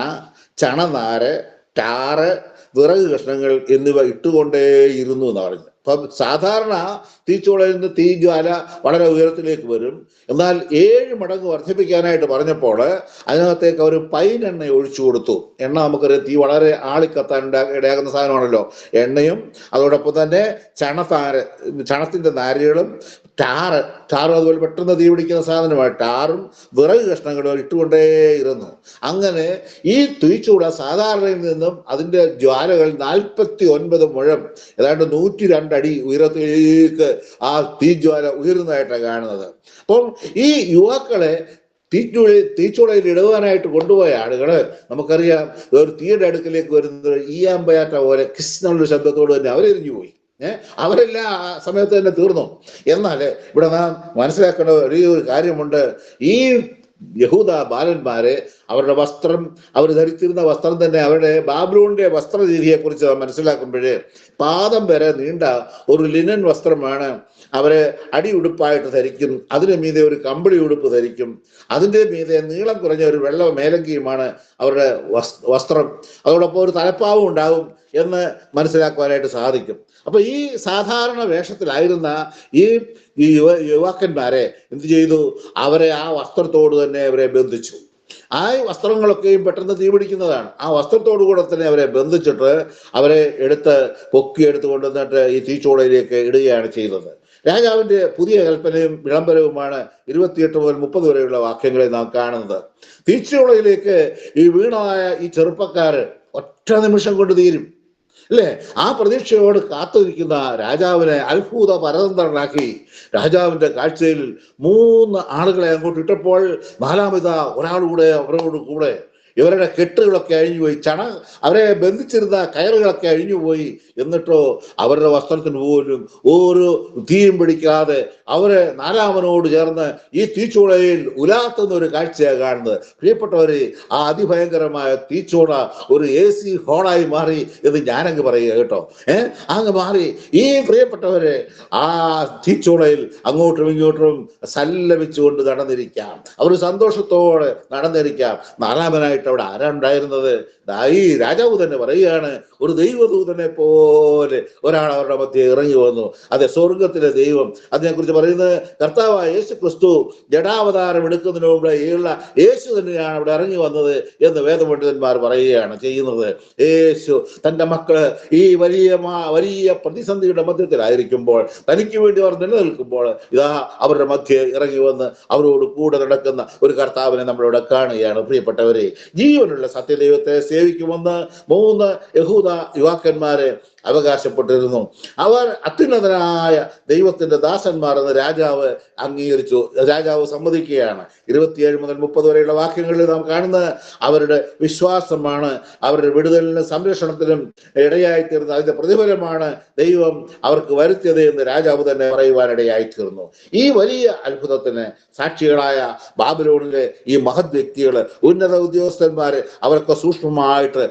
ചണനാര് ടാറ് വിറക് കഷ്ണങ്ങൾ എന്നിവ ഇട്ടുകൊണ്ടേയിരുന്നു എന്ന് പറഞ്ഞു അപ്പം സാധാരണ തീച്ചൂളയിൽ നിന്ന് തീജ്വാല വളരെ ഉയരത്തിലേക്ക് വരും. എന്നാൽ ഏഴ് മടങ്ങ് വർദ്ധിപ്പിക്കാനായിട്ട് പറഞ്ഞപ്പോൾ അതിനകത്തേക്ക് അവർ പൈൻ എണ്ണ ഒഴിച്ചു കൊടുത്തു. എണ്ണ നമുക്കറിയാം തീ വളരെ ആളിക്കത്താൻ ഇടയാകുന്ന സാധനമാണല്ലോ. എണ്ണയും അതോടൊപ്പം തന്നെ ചണത്താര ചണത്തിന്റെ നാരുകളും ടാറ് ടാറും അതുപോലെ പെട്ടെന്ന് തീ പിടിക്കുന്ന സാധനമാണ് ടാറും വിറക് കഷ്ണങ്ങളും ഇട്ടുകൊണ്ടേയിരുന്നു. അങ്ങനെ ഈ തീച്ചൂട സാധാരണയിൽ നിന്നും അതിന്റെ ജ്വാലകൾ നാൽപ്പത്തി ഒൻപത് മുഴം ഏതാണ്ട് നൂറ്റി രണ്ടടി ഉയരത്തിലേക്ക് ആ തീജ്വാല ഉയരുന്നതായിട്ടാണ് കാണുന്നത്. അപ്പം ഈ യുവാക്കളെ തീച്ചുഴി തീച്ചുളയിൽ ഇടുവാനായിട്ട് കൊണ്ടുപോയ ആളുകൾ നമുക്കറിയാം ഒരു തീയുടെ അടുക്കിലേക്ക് വരുന്നത് ഈയാമ്പയാറ്റ പോലെ കൃഷ്ണനുള്ള ശബ്ദത്തോട് തന്നെ അവരെരിഞ്ഞു പോയി. ഏഹ് അവരെല്ലാം ആ സമയത്ത് തന്നെ തീർന്നു. എന്നാൽ ഇവിടെ നാം മനസ്സിലാക്കേണ്ട ഒരേ ഒരു കാര്യമുണ്ട്. ഈ യഹൂദ ബാലന്മാരെ അവരുടെ വസ്ത്രം അവർ ധരിച്ചിരുന്ന വസ്ത്രം തന്നെ അവരുടെ ബാബ്ലൂണിന്റെ വസ്ത്രരീതിയെ കുറിച്ച് മനസ്സിലാക്കുമ്പോഴേ പാദം വരെ നീണ്ട ഒരു ലിനൻ വസ്ത്രമാണ് അവരെ അടിയുടുപ്പായിട്ട് ധരിക്കും. അതിന് മീതെ ഒരു കമ്പിളി ഉടുപ്പ് ധരിക്കും. അതിന്റെ മീതെ നീളം കുറഞ്ഞ ഒരു വെള്ള മേലങ്കിയുമാണ് അവരുടെ വസ്- വസ്ത്രം. അതോടൊപ്പം ഒരു തലപ്പാവും ഉണ്ടാകും എന്ന് മനസ്സിലാക്കുവാനായിട്ട് സാധിക്കും. അപ്പൊ ഈ സാധാരണ വേഷത്തിലായിരുന്ന ഈ യുവ യുവാക്കന്മാരെ എന്ത് ചെയ്തു? അവരെ ആ വസ്ത്രത്തോട് തന്നെ അവരെ ബന്ധിച്ചു. ആ വസ്ത്രങ്ങളൊക്കെയും പെട്ടെന്ന് തീപിടിക്കുന്നതാണ് ആ വസ്ത്രത്തോടു കൂടെ തന്നെ അവരെ ബന്ധിച്ചിട്ട് അവരെ എടുത്ത് പൊക്കി എടുത്ത് കൊണ്ടുവന്നിട്ട് ഈ തീച്ചോളയിലേക്ക് ഇടുകയാണ് ചെയ്തത് രാജാവിന്റെ പുതിയ കൽപ്പനയും വിളംബരവുമാണ് ഇരുപത്തിയെട്ട് മുതൽ മുപ്പത് വരെയുള്ള വാക്യങ്ങളെ നാം കാണുന്നത്. തീച്ചൂളയിലേക്ക് ഈ വീണായ ഈ ചെറുപ്പക്കാര് ഒറ്റ നിമിഷം കൊണ്ട് തീരും. അല്ലേ? ആ പ്രതീക്ഷയോട് കാത്തിരിക്കുന്ന രാജാവിനെ അത്ഭുത പരതന്ത്രനാക്കി രാജാവിന്റെ കാഴ്ചയിൽ മൂന്ന് ആളുകളെ അങ്ങോട്ട് ഇട്ടപ്പോൾ നാലാമിത ഒരാളുകൂടെ അവരോട് കൂടെ ഇവരുടെ കെട്ടുകളൊക്കെ അഴിഞ്ഞു പോയി ചണ അവരെ ബന്ധിച്ചിരുന്ന കയറുകളൊക്കെ അഴിഞ്ഞു പോയി എന്നിട്ടോ അവരുടെ വസ്ത്രത്തിന് പോലും ഒരു തീയും പിടിക്കാതെ അവരെ നാലാമനോട് ചേർന്ന് ഈ തീച്ചൂളയിൽ ഉലാത്തുന്ന ഒരു കാഴ്ചയാണ് കാണുന്നത്. പ്രിയപ്പെട്ടവര് ആ അതിഭയങ്കരമായ തീച്ചൂള ഒരു എ സി ഹോളായി മാറി എന്ന് ഞാനങ്ങ് പറയുക കേട്ടോ. ഏഹ് അങ്ങ് മാറി. ഈ പ്രിയപ്പെട്ടവരെ ആ തീച്ചൂളയിൽ അങ്ങോട്ടും ഇങ്ങോട്ടും സല്ലപിച്ചുകൊണ്ട് നടന്നിരിക്കാം. അവർ സന്തോഷത്തോടെ നടന്നിരിക്കാം. നാലാമനായിട്ട് അവിടെ ആരാണ്ടായിരുന്നത് ദാ ഈ രാജാവ് തന്നെ പറയുകയാണ് ഒരു ദൈവദൂതനെ പോലെ ഒരാൾ അവരുടെ മധ്യ ഇറങ്ങി വന്നു. അതെ സ്വർഗത്തിലെ ദൈവം. അതിനെക്കുറിച്ച് പറയുന്നത് കർത്താവായ യേശു ക്രിസ്തു ജഡാവതാരം എടുക്കുന്നതിന് മുമ്പ് ഉള്ള യേശു തന്നെയാണ് അവിടെ ഇറങ്ങി വന്നത് എന്ന് വേദപണ്ഡിതന്മാർ പറയുകയാണ് ചെയ്യുന്നത്. യേശു തന്റെ മക്കൾ ഈ വലിയ വലിയ പ്രതിസന്ധിയുടെ മധ്യത്തിലായിരിക്കുമ്പോൾ തനിക്ക് വേണ്ടി അവർ നിലനിൽക്കുമ്പോൾ ഇതാ അവരുടെ മധ്യ ഇറങ്ങി വന്ന് അവരോട് കൂടെ നടക്കുന്ന ഒരു കർത്താവിനെ നമ്മളിവിടെ കാണുകയാണ്. പ്രിയപ്പെട്ടവരെ ജീവനുള്ള സത്യദൈവത്തെ സേവിക്കുമെന്ന് മൂന്ന് യഹൂദ യുവാക്കന്മാരെ അവകാശപ്പെട്ടിരുന്നു. അവർ അത്യുന്നതനായ ദൈവത്തിന്റെ ദാസന്മാർ എന്ന് രാജാവ് അംഗീകരിച്ചു. രാജാവ് സമ്മതിക്കുകയാണ്. ഇരുപത്തിയേഴ് മുതൽ മുപ്പത് വരെയുള്ള വാക്യങ്ങളിൽ നാം കാണുന്നത് അവരുടെ വിശ്വാസമാണ്. അവരുടെ വിടുതലിനും സംരക്ഷണത്തിനും ഇടയായിത്തീർന്നത് അതിന്റെ പ്രതിഫലമാണ് ദൈവം അവർക്ക് വരുത്തിയത് എന്ന് രാജാവ് തന്നെ പറയുവാനിടയായി തീർന്നു ഈ വലിയ അത്ഭുതത്തിന് സാക്ഷികളായ ബാബിലോണിലെ ഈ മഹത് വ്യക്തികൾ ഉന്നത ഉദ്യോഗസ്ഥന്മാര് അവർക്ക് സൂക്ഷ്മമായിട്ട്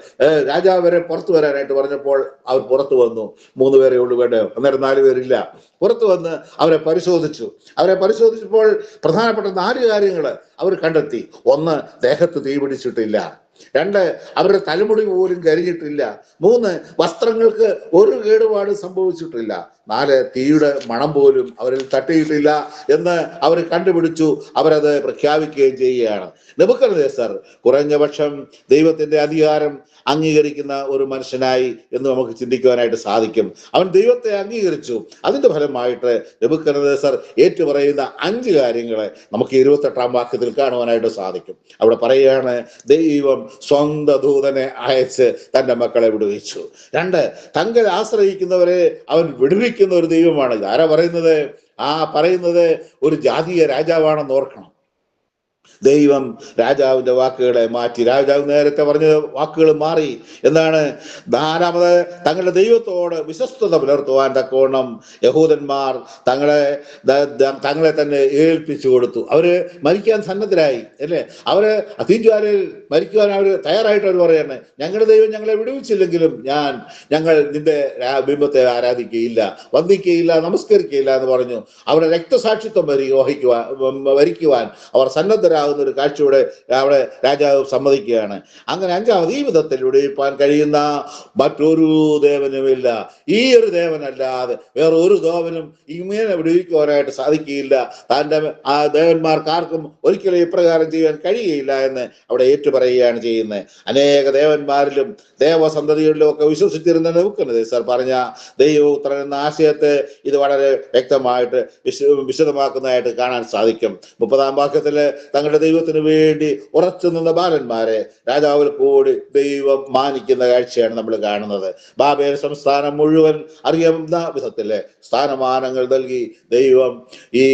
രാജാവരെ രാജാവ് വരെ പുറത്തു വരാനായിട്ട് പറഞ്ഞപ്പോൾ അവർ പുറത്തു വന്നു. മൂന്ന് പേരെ ഉള്ളു വേണ്ടേ? അന്നേരം നാല് പേരില്ല. പുറത്തു വന്ന് അവരെ പരിശോധിച്ചു. അവരെ പരിശോധിച്ചപ്പോൾ പ്രധാനപ്പെട്ട നാല് കാര്യങ്ങൾ അവർ കണ്ടെത്തി. ഒന്ന് ദേഹത്ത് തീ പിടിച്ചിട്ടില്ല. രണ്ട് അവരുടെ തലമുടി പോലും കരിഞ്ഞിട്ടില്ല. മൂന്ന് വസ്ത്രങ്ങൾക്ക് ഒരു കേടുപാട് സംഭവിച്ചിട്ടില്ല. നാല് തീയുടെ മണം പോലും അവരിൽ തട്ടിയിട്ടില്ല എന്ന് അവർ കണ്ടുപിടിച്ചു. അവരത് പ്രഖ്യാപിക്കുകയും ചെയ്യുകയാണ്. നെബുക്കദ്നേസർ കുറഞ്ഞ പക്ഷം ദൈവത്തിന്റെ അധികാരം അംഗീകരിക്കുന്ന ഒരു മനുഷ്യനായി എന്ന് നമുക്ക് ചിന്തിക്കുവാനായിട്ട് സാധിക്കും. അവൻ ദൈവത്തെ അംഗീകരിച്ചു. അതിന്റെ ഫലമായിട്ട് നെബുക്കദ്നേസർ ഏറ്റുപറയുന്ന അഞ്ച് കാര്യങ്ങളെ നമുക്ക് ഇരുപത്തെട്ടാം വാക്യത്തിൽ കാണുവാനായിട്ട് സാധിക്കും. അവിടെ പറയുകയാണ് ദൈവം സ്വന്തം ദൂതനെ അയച്ച് തന്റെ മക്കളെ വിടുവിച്ചു. രണ്ട് തങ്ങൾ ആശ്രയിക്കുന്നവരെ അവൻ വിടുവിക്കുന്ന ഒരു ദൈവമാണ്. ആരാ പറയുന്നത്? ആ പറയുന്നത് ഒരു ജാതീയ രാജാവാണെന്ന് ഓർക്കണം. ദൈവം രാജാവിന്റെ വാക്കുകളെ മാറ്റി. രാജാവ് നേരത്തെ പറഞ്ഞ വാക്കുകൾ മാറി. എന്നാണ് നാലാമത് തങ്ങളുടെ ദൈവത്തോട് വിശ്വസ്തത പുലർത്തുവാൻ തക്കോണം യഹൂദന്മാർ തങ്ങളെ തങ്ങളെ തന്നെ ഏൽപ്പിച്ചു കൊടുത്തു. അവർ മരിക്കാൻ സന്നദ്ധരായി അല്ലേ? അവർ അധീജ്വാലയിൽ മരിക്കുവാൻ അവർ തയ്യാറായിട്ട് അവർ പറയണേ ഞങ്ങളുടെ ദൈവം ഞങ്ങളെ വിടുവിച്ചില്ലെങ്കിലും ഞാൻ ഞങ്ങൾ നിന്റെ ബിംബത്തെ ആരാധിക്കുകയില്ല വന്ദിക്കുകയില്ല നമസ്കരിക്കുകയില്ല എന്ന് പറഞ്ഞു. അവരുടെ രക്തസാക്ഷിത്വം വരി വഹിക്കുവാൻ വരിക്കുവാൻ അവർ സന്നദ്ധരായി മനോഹരമാകുന്ന ഒരു കാഴ്ചയോടെ അവിടെ രാജാവ് സമ്മതിക്കുകയാണ്. അങ്ങനെ അഞ്ചാമത് ഈ വിധത്തിൽ വിടുവിപ്പാൻ കഴിയുന്ന മറ്റൊരു ദേവനുമില്ല. ഈ ഒരു ദേവനല്ലാതെ വേറെ ഒരു ദേവനും ഇങ്ങനെ വിടുവിക്കുവാനായിട്ട് സാധിക്കുകയില്ല. തന്റെ ആ ദേവന്മാർക്ക് ആർക്കും ഒരിക്കലും ഇപ്രകാരം ചെയ്യാൻ കഴിയുകയില്ല എന്ന് അവിടെ ഏറ്റുപറയുകയാണ് ചെയ്യുന്നത്. അനേക ദേവന്മാരിലും ദേവസന്തതികളിലും ഒക്കെ വിശ്വസിച്ചിരുന്ന നെബുക്കനത് സർ പറഞ്ഞ ദൈവപുത്രൻ എന്ന ആശയത്തെ ഇത് വളരെ വ്യക്തമായിട്ട് വിശദമാക്കുന്നതായിട്ട് കാണാൻ സാധിക്കും. മുപ്പതാം വാക്യത്തിൽ തങ്ങളുടെ ദൈവത്തിന് വേണ്ടി ഉറച്ചു നിന്ന ബാലന്മാരെ രാജാവിൽ കൂടി ദൈവം മാനിക്കുന്ന കാഴ്ചയാണ് നമ്മൾ കാണുന്നത്. ബാബേൽ സംസ്ഥാനം മുഴുവൻ അറിയുന്ന വിധത്തിൽ സ്ഥാനമാനങ്ങൾ നൽകി ദൈവം ഈ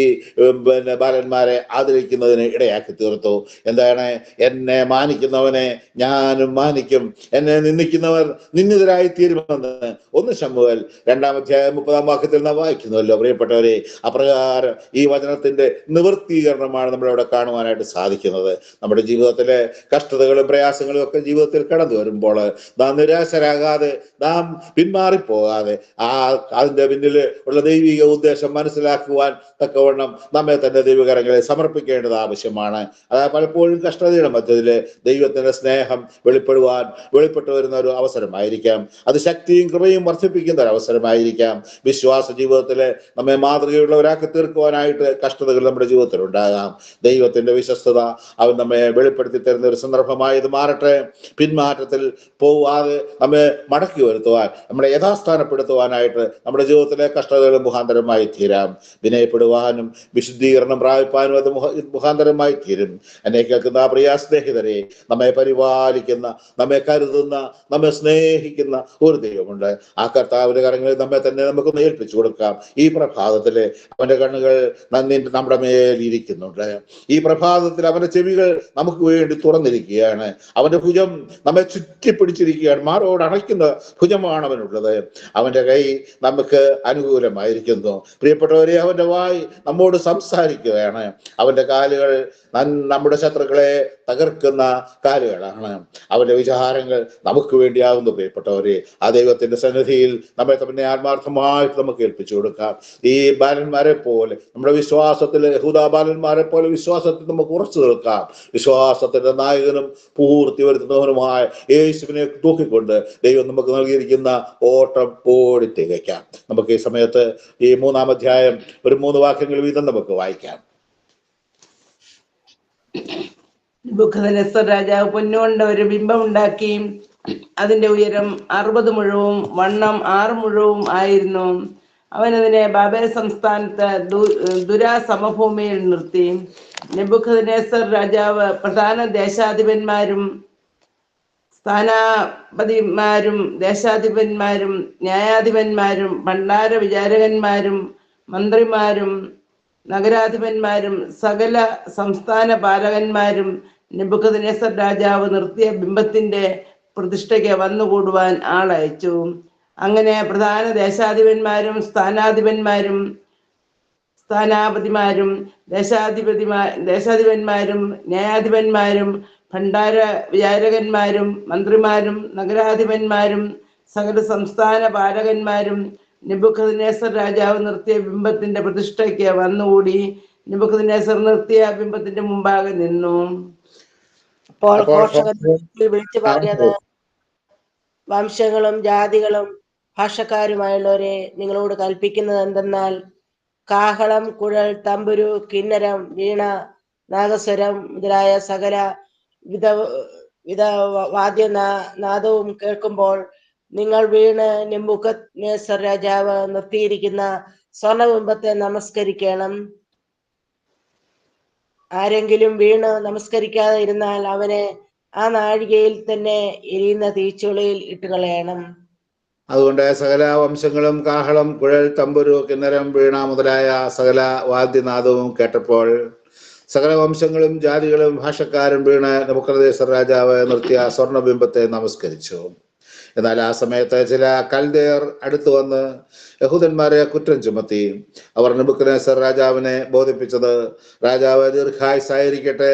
പിന്നെ ബാലന്മാരെ ആദരിക്കുന്നതിന് ഇടയാക്കി തീർത്തു. എന്താണ്? എന്നെ മാനിക്കുന്നവനെ ഞാനും മാനിക്കും. എന്നെ നിന്ദിക്കുന്നവർ നിന്ദിതരായി തീരുമെന്ന് ഒന്ന് ശമ്പുവൽ രണ്ടാം അധ്യായം മുപ്പതാം വാക്യത്തിൽ നാം വായിക്കുന്നുവല്ലോ. പ്രിയപ്പെട്ടവരെ അപ്രകാരം ഈ വചനത്തിന്റെ നിവൃത്തീകരണമാണ് നമ്മളവിടെ കാണുവാനായിട്ട് സാധിക്കുന്നത്. നമ്മുടെ ജീവിതത്തിലെ കഷ്ടതകളും പ്രയാസങ്ങളും ഒക്കെ ജീവിതത്തിൽ കടന്നു വരുമ്പോൾ നാം നിരാശരാകാതെ നാം പിന്മാറിപ്പോകാതെ ആ അതിന്റെ പിന്നിൽ ഉള്ള ദൈവിക ഉദ്ദേശം മനസ്സിലാക്കുവാൻ തക്കവണ്ണം നമ്മെ തന്നെ ദൈവകരങ്ങളെ സമർപ്പിക്കേണ്ടത് ആവശ്യമാണ്. അതായത് പലപ്പോഴും കഷ്ടതയുടെ മധ്യത്തിൽ ദൈവത്തിന്റെ സ്നേഹം വെളിപ്പെടുവാൻ വെളിപ്പെട്ടു വരുന്ന ഒരു അവസരമായിരിക്കാം. അത് ശക്തിയും കൃപയും വർദ്ധിപ്പിക്കുന്ന ഒരു അവസരമായിരിക്കാം. വിശ്വാസ ജീവിതത്തിലെ നമ്മെ മാതൃകയുള്ളവരാക്കി തീർക്കുവാനായിട്ട് കഷ്ടതകൾ നമ്മുടെ ജീവിതത്തിൽ ഉണ്ടാകാം ദൈവത്തിന്റെ വിശ്വസ്തത അവൻ നമ്മെ വെളിപ്പെടുത്തി തരുന്ന ഒരു സന്ദർഭമായി ഇത് മാറട്ടെ. പിന്മാറ്റത്തിൽ പോവാതെ നമ്മെ മടക്കി വരുത്തുവാൻ നമ്മളെ യഥാസ്ഥാനപ്പെടുത്തുവാനായിട്ട് നമ്മുടെ ജീവിതത്തിലെ കഷ്ടതകൾ മുഖാന്തരമായി തീരാം. വിനയപ്പെടുവാനും വിശുദ്ധീകരണം പ്രാപിപ്പാനും അത് മുഖ മുഖാന്തരമായി തീരും. എന്നെ കേൾക്കുന്ന പ്രിയ സ്നേഹിതരെ നമ്മെ പരിപാലിക്കുന്ന നമ്മെ കരുതുന്ന നമ്മെ സ്നേഹിക്കുന്ന ഒരു ദൈവമുണ്ട്. ആ കർത്താവിന്റെ കരങ്ങളിൽ നമ്മെ തന്നെ നമുക്ക് ഏൽപ്പിച്ചു കൊടുക്കാം. ഈ പ്രഭാതത്തിൽ അവന്റെ കണ്ണുകൾ നന്ദി നമ്മുടെ മേൽ ഇരിക്കുന്നുണ്ട് ഈ പ്രഭാതത്തിൽ അവന്റെ ചെവികൾ നമുക്ക് വേണ്ടി തുറന്നിരിക്കുകയാണ്. അവന്റെ ഭുജം നമ്മെ ചുറ്റി ചുറ്റിപ്പിടിച്ചിരിക്കുകയാണ്. മാറോട് അണയ്ക്കുന്ന ഭുജമാണ് അവനുള്ളത്. അവന്റെ കൈ നമുക്ക് അനുകൂലമായിരിക്കുന്നു. പ്രിയപ്പെട്ടവരെ അവന്റെ വായ് നമ്മോട് സംസാരിക്കുകയാണ്. അവന്റെ കാലുകൾ നമ്മുടെ ശത്രുക്കളെ തകർക്കുന്ന കാലുകളാണ് അവന്റെ വിചാരങ്ങൾ നമുക്ക് വേണ്ടിയാകുന്നു പ്രിയപ്പെട്ടവരെ. ആ ദൈവത്തിന്റെ സന്നിധിയിൽ നമ്മെ തന്നെ ആത്മാർത്ഥമായിട്ട് നമുക്ക് ഏൽപ്പിച്ചു കൊടുക്കാം. ഈ ബാലന്മാരെ പോലെ നമ്മുടെ വിശ്വാസത്തിൽ യഹൂദാ ബാലന്മാരെ പോലെ വിശ്വാസത്തിൽ നമുക്ക് ഉറച്ചു നിൽക്കാം. വിശ്വാസത്തിന്റെ നായകനും പൂർത്തി വരുത്തുന്നവനുമായ യേശുവിനെ തൂക്കിക്കൊണ്ട് ദൈവം നമുക്ക് നൽകിയിരിക്കുന്ന ഓട്ടം ഓടി തികയ്ക്കാം. നമുക്ക് ഈ സമയത്ത് ഈ മൂന്നാം അധ്യായം ഒരു മൂന്ന് വാക്യങ്ങൾ വീതം നമുക്ക് വായിക്കാം.
ബുഖദനസ്സർ രാജാവ് പൊന്നുകൊണ്ട് ഒരു ബിംബം ഉണ്ടാക്കി. അതിന്റെ ഉയരം അറുപത് മുഴവും വണ്ണം ആറ് മുഴവും ആയിരുന്നു. അവൻ അതിനെ ബാബേൽ സംസ്ഥാനത്ത് ദുരാ സമഭൂമിയിൽ നിർത്തി. നെബുഖനേസർ രാജാവ് പ്രധാന ദേശാധിപന്മാരും സ്ഥാനാപതിമാരും ദേശാധിപന്മാരും ന്യായാധിപന്മാരും ഭണ്ഡാര വിചാരകന്മാരും മന്ത്രിമാരും നഗരാധിപന്മാരും സകല സംസ്ഥാന പാലകന്മാരും നെബുക്കദ്നേസർ രാജാവ് നിർത്തിയ ബിംബത്തിന്റെ പ്രതിഷ്ഠയ്ക്ക് വന്നുകൂടുവാൻ ആളയച്ചു. അങ്ങനെ പ്രധാന ദേശാധിപന്മാരും സ്ഥാനാധിപന്മാരും സ്ഥാനാപതിമാരും ദേശാധിപതിമാ ദേശാധിപന്മാരും ന്യായാധിപന്മാരും ഭണ്ഡാര വിചാരകന്മാരും മന്ത്രിമാരും നഗരാധിപന്മാരും സകല സംസ്ഥാന പാലകന്മാരും നെബുഖദ്നേസർ രാജാവ് നിർത്തിയ ബിംബത്തിന്റെ പ്രതിഷ്ഠയ്ക്ക് വന്നുകൂടി. നെബുഖദ്നേസർ നിർത്തിയ ബിംബത്തിന്റെ മുമ്പാകെ നിന്നു.
അപ്പോൾ വിളിച്ചു പറഞ്ഞത് വംശങ്ങളും ജാതികളും ഭാഷക്കാരുമായുള്ളവരെ നിങ്ങളോട് കൽപ്പിക്കുന്നത് എന്തെന്നാൽ കാഹളം കുഴൽ തമ്പുരു കിന്നരം വീണ നാഗസ്വരം മുതലായ സകല വിധ വിധ വാദ്യ നാദവും കേൾക്കുമ്പോൾ നിങ്ങൾ വീണ് നേസർ രാജാവ് നിർത്തിയിരിക്കുന്ന സ്വർണബിംബത്തെ നമസ്കരിക്കണം. ആരെങ്കിലും വീണ് നമസ്കരിക്കാതെ ഇരുന്നാൽ അവനെ ആ നാഴികയിൽ തന്നെ എരിയുന്ന തീച്ചുളയിൽ ഇട്ടുകളയണം
അതുകൊണ്ട് സകല വംശങ്ങളും കാഹളം കുഴൽ തമ്പുരു കിന്നരം വീണ മുതലായ സകല വാദ്യനാദവും കേട്ടപ്പോൾ സകല വംശങ്ങളും ജാതികളും ഭാഷക്കാരും വീണ് നമുക്കദേശ രാജാവ് നിർത്തിയ സ്വർണബിംബത്തെ നമസ്കരിച്ചു. എന്നാൽ ആ സമയത്ത് ചില കൽദേർ അടുത്തു വന്ന് യഹൂദന്മാരെ കുറ്റം ചുമത്തി. അവർ നെബുക്കനേസർ രാജാവിനെ ബോധിപ്പിച്ചത് രാജാവ് ദീർഘായുസായിരിക്കട്ടെ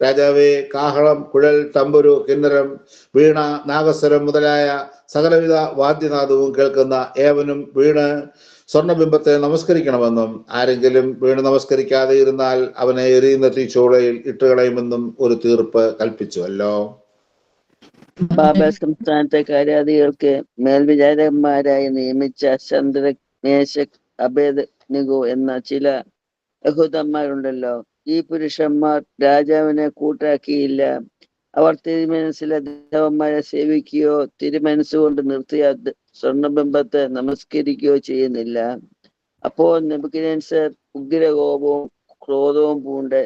രാജാവെ കാഹളം കുഴൽ തമ്പുരു കിന്നരം വീണ നാഗസ്വരം മുതലായ സകലവിധ വാദ്യനാദവും കേൾക്കുന്ന ഏവനും വീണ് സ്വർണബിംബത്തെ നമസ്കരിക്കണമെന്നും ആരെങ്കിലും വീണ് നമസ്കരിക്കാതെ ഇരുന്നാൽ അവനെ എറിയുന്ന തീച്ചോളയിൽ ഇട്ടുകളയുമെന്നും ഒരു തീർപ്പ് കൽപ്പിച്ചുവല്ലോ.
ബാബ സംസ്ഥാനത്തെ കാര്യാദികൾക്ക് മേൽവിചാരകന്മാരായി നിയമിച്ച ചന്ദ്ര മേശക് അബേദ് നിഗു എന്ന ചില യഹൂദന്മാരുണ്ടല്ലോ ഈ പുരുഷന്മാർ രാജാവിനെ കൂട്ടാക്കിയില്ല. അവർ തിരുമനസിലെ ദേവന്മാരെ സേവിക്കുകയോ തിരുമനസ്സുകൊണ്ട് നിർത്തിയ സ്വർണബിംബത്തെ നമസ്കരിക്കുകയോ ചെയ്യുന്നില്ല. അപ്പോൾ നെബുക്കിനൻസർ ഉഗ്രകോപവും ക്രോധവും പൂണ്ട്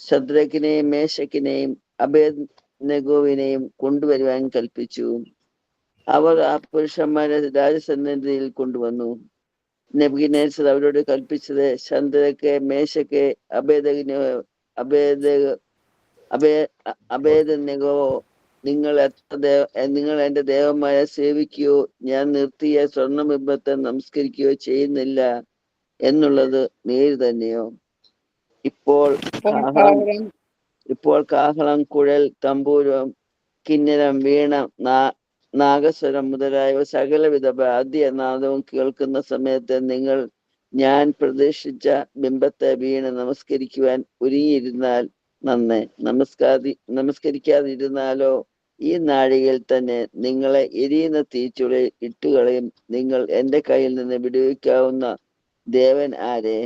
ശദ്രക്കിനെയും മേശക്കിനെയും അഭേദ് നെഗോവിനെയും കൊണ്ടുവരുവാൻ കൽപ്പിച്ചു. അവർ ആ പുരുഷന്മാരെ രാജസന്നിധിയിൽ കൊണ്ടുവന്നു. നെബുകിനേസർ അവരോട് കൽപ്പിച്ചത് ചന്ദ്രക്ക് മേശക്ക് അഭേദകിനോ അഭേദ അഭേ അഭേദ നെഗോ നിങ്ങൾ എത്ര ദേവ നിങ്ങൾ എന്റെ ദേവന്മാരെ സേവിക്കുകയോ ഞാൻ നിർത്തിയ സ്വർണബിംബത്തെ നമസ്കരിക്കുകയോ ചെയ്യുന്നില്ല എന്നുള്ളത് നേര് തന്നെയോ? ഇപ്പോൾ ഇപ്പോൾ കാഹളം കുഴൽ തമ്പൂരം കിന്നരം വീണ നാ നാഗസ്വരം മുതലായവ സകലവിധ വാദ്യനാദവും കേൾക്കുന്ന സമയത്ത് നിങ്ങൾ ഞാൻ പ്രതീക്ഷിച്ച ബിംബത്തെ വീണ് നമസ്കരിക്കുവാൻ ഒരുങ്ങിയിരുന്നാൽ നന്നേ. നമസ്കാരി നമസ്കരിക്കാതിരുന്നാലോ ഈ നാഴികയിൽ തന്നെ നിങ്ങളെ എരിയുന്ന തീച്ചുളി ഇട്ടുകളയും നിങ്ങൾ എന്റെ കയ്യിൽ നിന്ന് വിടുവിക്കാവുന്ന ദേവൻ ആരെ?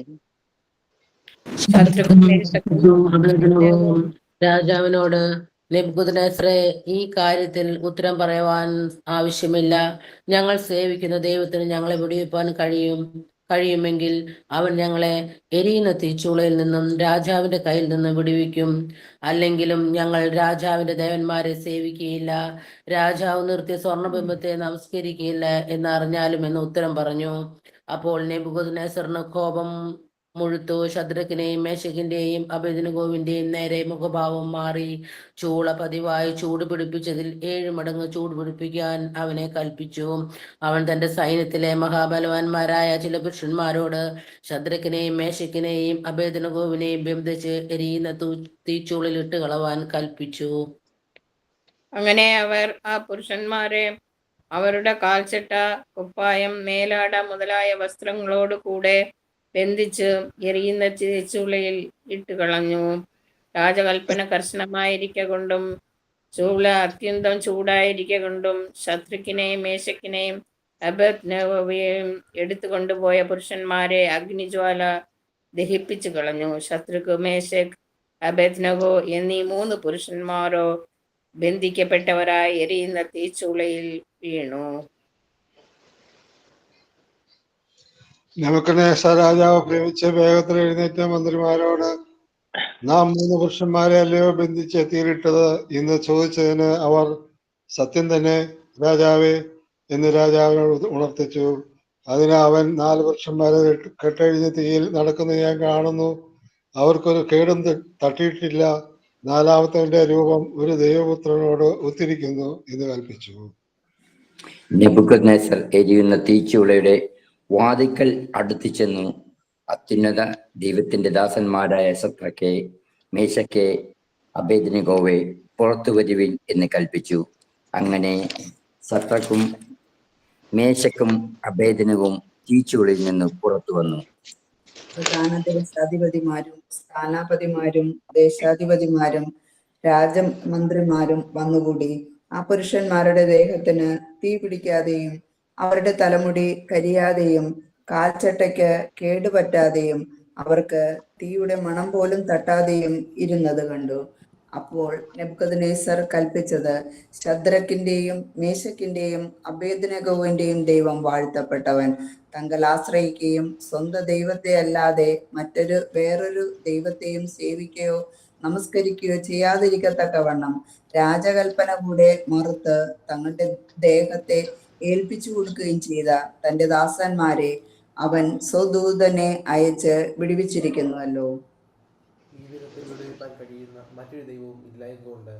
രാജാവിനോട് നെബുക്കുദ്നേസറെ ഈ കാര്യത്തിൽ ഉത്തരം പറയുവാൻ ആവശ്യമില്ല. ഞങ്ങൾ സേവിക്കുന്ന ദൈവത്തിന് ഞങ്ങളെ വെടിവെപ്പാൻ കഴിയും കഴിയുമെങ്കിൽ അവൻ ഞങ്ങളെ എരിയുന്ന തീച്ചുളയിൽ നിന്നും രാജാവിന്റെ കയ്യിൽ നിന്നും വിടുവിക്കും. അല്ലെങ്കിലും ഞങ്ങൾ രാജാവിന്റെ ദേവന്മാരെ സേവിക്കുകയില്ല. രാജാവ് നിർത്തിയ സ്വർണബിംബത്തെ നമസ്കരിക്കുകയില്ല എന്നറിഞ്ഞാലും എന്ന് ഉത്തരം പറഞ്ഞു. അപ്പോൾ നെബുഗുദ്നേസറിന് കോപം മുഴുത്തു ശദ്രക്കിനെയും മേശകിന്റെയും അഭിജനഗോവിന്റെയും നേരെ മുഖഭാവം മാറി. ചൂള പതിവായി ചൂട് പിടിപ്പിച്ചതിൽ ഏഴ് മടങ്ങ് ചൂട് പിടിപ്പിക്കാൻ അവനെ കൽപ്പിച്ചു. അവൻ തന്റെ സൈന്യത്തിലെ മഹാബലവാന്മാരായ ചില പുരുഷന്മാരോട് ശദ്രക്കിനെയും മേശക്കിനെയും അഭേദനഗോവിനെയും ബന്ധിച്ച് എരിയുന്ന തീച്ചൂളിലിട്ട് കളവാൻ കൽപ്പിച്ചു.
അങ്ങനെ അവർ ആ പുരുഷന്മാരെ അവരുടെ കാൽച്ചട്ട കുപ്പായം മേലാട മുതലായ വസ്ത്രങ്ങളോട് കൂടെ ബന്ധിച്ച് എറിയുന്ന ചൂളയിൽ ഇട്ട് കളഞ്ഞു. രാജകൽപ്പന കർശനമായിരിക്ക കൊണ്ടും ചൂള അത്യന്തം ചൂടായിരിക്ക കൊണ്ടും ശത്രുക്കിനെയും മേശക്കിനെയും അബദ്നവയെയും എടുത്തു കൊണ്ടുപോയ പുരുഷന്മാരെ അഗ്നിജ്വാല ദഹിപ്പിച്ചു കളഞ്ഞു. ശത്രുക്ക് മേശക് അഭജ്ഞവോ എന്നീ മൂന്ന് പുരുഷന്മാരോ ബന്ധിക്കപ്പെട്ടവരായി എരിയുന്ന തീച്ചൂളയിൽ വീണു.
നമുക്കനേസ രാജാവ് പ്രേമിച്ച വേഗത്തിൽ എഴുന്നേറ്റ മന്ത്രിമാരോട് നാം മൂന്ന് പുരുഷന്മാരെ അല്ലയോ ബന്ധിച്ച് തീരിട്ടത് എന്ന് ചോദിച്ചതിന് അവർ സത്യം തന്നെ രാജാവേ എന്ന് രാജാവിനോട് ഉണർത്തിച്ചു. അതിന് അവൻ നാല് പുരുഷന്മാരെ കെട്ടഴിഞ്ഞ് തീയിൽ നടക്കുന്നത് ഞാൻ കാണുന്നു. അവർക്കൊരു കേടും തട്ടിയിട്ടില്ല. നാലാമത്തവന്റെ രൂപം ഒരു ദൈവപുത്രനോട് ഒത്തിരിക്കുന്നു എന്ന് കൽപ്പിച്ചു.
നെബുക്കദ്നേസർ എരിയുന്ന തീച്ചുളയുടെ വാതിക്കൽ അടുത്തു ചെന്നു. അത്യുന്നത ദൈവത്തിന്റെ ദാസന്മാരായ സത്രക്കെ മേശക്കെ അഭേദനികോവെ പുറത്തു വരുവിൻ എന്ന് കൽപ്പിച്ചു. അങ്ങനെ സത്രക്കും മേശക്കും അഭേദനവും തീച്ചുകളിൽ നിന്ന് പുറത്തു വന്നു.
പ്രധാന ദേശാധിപതിമാരും സ്ഥാനാപതിമാരും ദേശാധിപതിമാരും രാജമന്ത്രിമാരും വന്നുകൂടി. ആ പുരുഷന്മാരുടെ ദേഹത്തിന് തീ പിടിക്കാതെയും അവരുടെ തലമുടി കരിയാതെയും കാൽച്ചട്ടയ്ക്ക് കേടുപറ്റാതെയും അവർക്ക് തീയുടെ മണം പോലും തട്ടാതെയും ഇരുന്നത് കണ്ടു. അപ്പോൾ നെബുക്കദ്നേസർ കൽപ്പിച്ചത് ശദ്രക്കിന്റെയും മേശക്കിന്റെയും അഭേദനകവുവിന്റെയും ദൈവം വാഴ്ത്തപ്പെട്ടവൻ. തങ്ങൾ ആശ്രയിക്കുകയും സ്വന്തം ദൈവത്തെ അല്ലാതെ മറ്റൊരു വേറൊരു ദൈവത്തെയും സേവിക്കുകയോ നമസ്കരിക്കുകയോ ചെയ്യാതിരിക്കത്തക്കവണ്ണം രാജകൽപ്പന കൂടെ മറുത്ത് തങ്ങളുടെ ദേഹത്തെ ഏൽപ്പിച്ചു കൊടുക്കുകയും ചെയ്ത തന്റെ ദാസന്മാരെ അവൻ സ്വദൂതനെ അയച്ച് വിടുവിച്ചിരിക്കുന്നുവല്ലോ.
കഴിയുന്ന മറ്റൊരു ദൈവവും ഇല്ലായതുകൊണ്ട്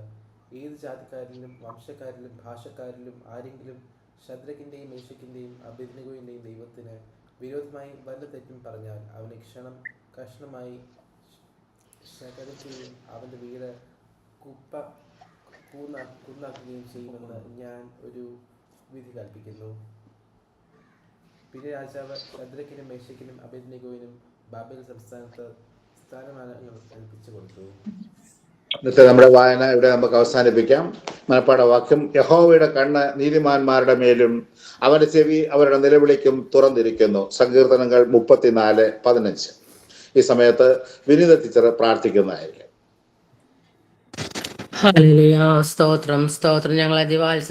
ഏത് ജാതിക്കാരിലും വംശക്കാരിലും ഭാഷക്കാരിലും ആരെങ്കിലും ശദ്രക്കിന്റെയും മേശക്കിന്റെയും അഭിനകുവിന്റെയും ദൈവത്തിന് വിരോധമായി വല്ല തെറ്റും പറഞ്ഞാൽ അവനെ ക്ഷണം കഷ്ണമായി ശകലിക്കുകയും അവന്റെ വീട് കുപ്പ കൂന്ന കുന്നാക്കുകയും ചെയ്യുമെന്ന് ഞാൻ ഒരു വിധി കൽപ്പിക്കുന്നു.
പിന്നെ രാജാവ് ഭദ്രക്കിനും മേശക്കിനും അഭിജ്ഞകോവിനും ബാബേൽ സംസ്ഥാനത്ത് സ്ഥാനമാനങ്ങൾ കൽപ്പിച്ചു കൊടുത്തു.
ഇന്നത്തെ നമ്മുടെ വായന ഇവിടെ നമുക്ക് അവസാനിപ്പിക്കാം. മനപ്പാട വാക്യം യഹോവയുടെ കണ്ണ് നീതിമാന്മാരുടെ മേലും അവന്റെ ചെവി അവരുടെ നിലവിളിക്കും തുറന്നിരിക്കുന്നു. സങ്കീർത്തനങ്ങൾ മുപ്പത്തിനാല് പതിനഞ്ച്. ഈ സമയത്ത് വിനീത ടീച്ചർ പ്രാർത്ഥിക്കുന്നതായിരിക്കും.
ഹല്ലേലൂയ. സ്തോത്രം സ്തോത്രം. ഞങ്ങൾ ദിവാത്സ